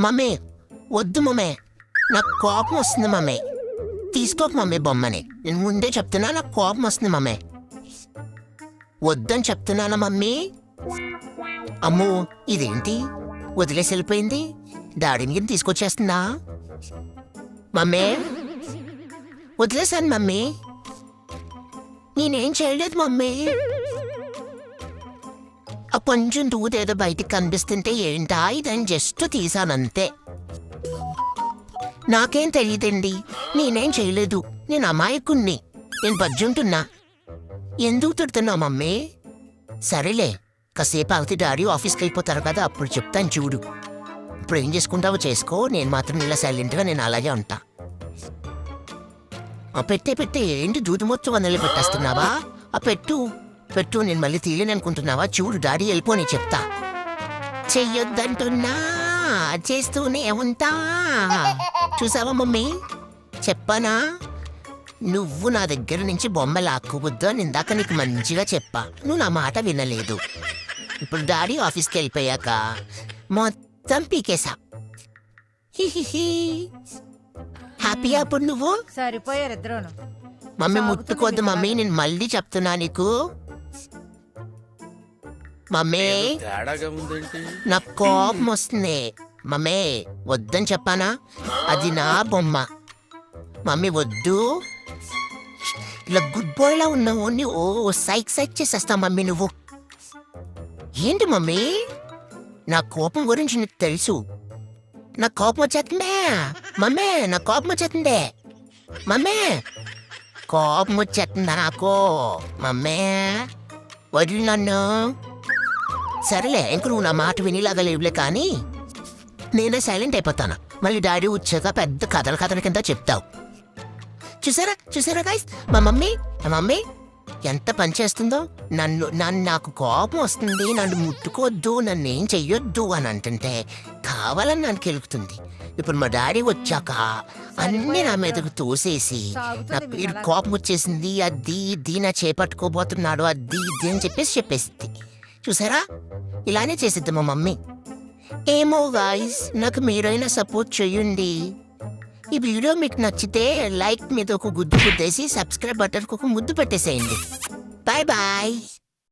Mummy వద్దు mummy. నాకు కోపం వస్తుంది మమ్మీ. తీసుకోకు మమ్మీ బొమ్మని. నేను ముందే చెప్తున్నా నాకు కోపం వస్తుంది మమ్మీ. వద్దని చెప్తున్నానా మమ్మీ? అమ్మో ఇదేంటి? వదిలేసి వెళ్ళిపోయింది. డాడీని గిని తీసుకొచ్చేస్తుందా? మమ్మీ వదిలేశాను మమ్మీ. నేనేం చేయలేదు మమ్మీ. ఆ కొంచెం దూదేదో బయటికి కనిపిస్తుంటే ఏంటా? ఇదని జస్ట్ తీసానంతే. నాకేం తెలియదండి నేనేం చేయలేదు. నేను అమాయకుణ్ణి. నేను బజ్జుంటున్నా. ఎందుకు తిడుతున్నావు మమ్మీ? సరేలే. కాసేపు అవతి డాడీ ఆఫీస్కి వెళ్ళిపోతారు కదా అప్పుడు చెప్తాను చూడు. ఇప్పుడు ఏం చేసుకుంటావో చేసుకో. నేను మాత్రం ఇలా సైలెంట్గా నేను అలాగే ఉంటా. ఆ పెట్టే పెట్టే ఏంటి దూది మొత్తం వందలు పెట్టేస్తున్నావా? ఆ పెట్టు. పెట్టు నేను మళ్ళీ తీయలేను అనుకుంటున్నావా చూడు డాడీ వెళ్ళిపోని చెప్తా. చెయ్యొద్దంటున్నా. చేస్తూనే ఉంటా. చూసావా మమ్మీ? చెప్పానా? నువ్వు నా దగ్గర నుంచి బొమ్మ లాక్కోవద్దు అని ఇందాక నీకు మంచిగా చెప్పా. నువ్వు నా మాట వినలేదు. ఇప్పుడు డాడీ ఆఫీస్కి వెళ్ళిపోయాక మొత్తం పీకేశా. హిహిహి. హ్యాపీయా అప్పుడు నువ్వు? సరిపోయారు ఇద్దరును. మమ్మీ సాగుతుంది ముట్టుకోవద్దు మీ మమ్మీ నేను మళ్ళీ చెప్తున్నా నీకు. మమ్మీ. తేడాగా ఉందేంటి? నాకు కోపం వస్తుంది. మమ్మీ వద్దని చెప్పానా? అది నా బొమ్మ. మమ్మీ వద్దు. ఇలా గుడ్ బాయ్లా ఉన్నావు నీ ఓ సైక్ సైక్ చేసేస్తా మమ్మీ నువ్వు. ఏంటి మమ్మీ? నా కోపం గురించి నీకు తెలుసు. నా కోపం వచ్చేస్తుందే. మమ్మీ నా కోపం వచ్చేస్తుంది. మమ్మీ కోపం వచ్చేస్తుందా నాకు? మమ్మీ వదిలి నన్ను. సరేలే ఇంక నువ్వు నా మాట వినిలాగా లేవులే కానీ నేనే సైలెంట్ అయిపోతాను. మళ్ళీ డాడీ వచ్చాక పెద్ద కథల కథల కింద చెప్తావు. చూసారా? చూసారా గైస్ మా మమ్మీ మా మమ్మీ ఎంత పని చేస్తుందో? నన్ను నన్ను నాకు కోపం వస్తుంది నన్ను ముట్టుకోవద్దు నన్ను ఏం చెయ్యొద్దు అని అంటుంటే కావాలని నన్ను కెలుకుతుంది ఇప్పుడు మా డాడీ వచ్చాక అన్ని నా మీదకు తోసేసి నాకు మీకు వీడు. కోపం వచ్చేసింది అది ఇది నా చేపట్టుకోబోతున్నాడు అది ఇది అని చెప్పేసి చెప్పేసింది. చూసారా? ఇలానే చేసిద్ది మా మమ్మీ. ఏమో గాయస్ నాకు మీరైనా సపోర్ట్ చేయండి. ఈ వీడియో మీకు నచ్చితే లైక్ మీద ఒక గుద్దు గుద్దేసి సబ్స్క్రైబ్ బటన్కు ఒక ముద్దు పెట్టేసేయండి. Bye bye.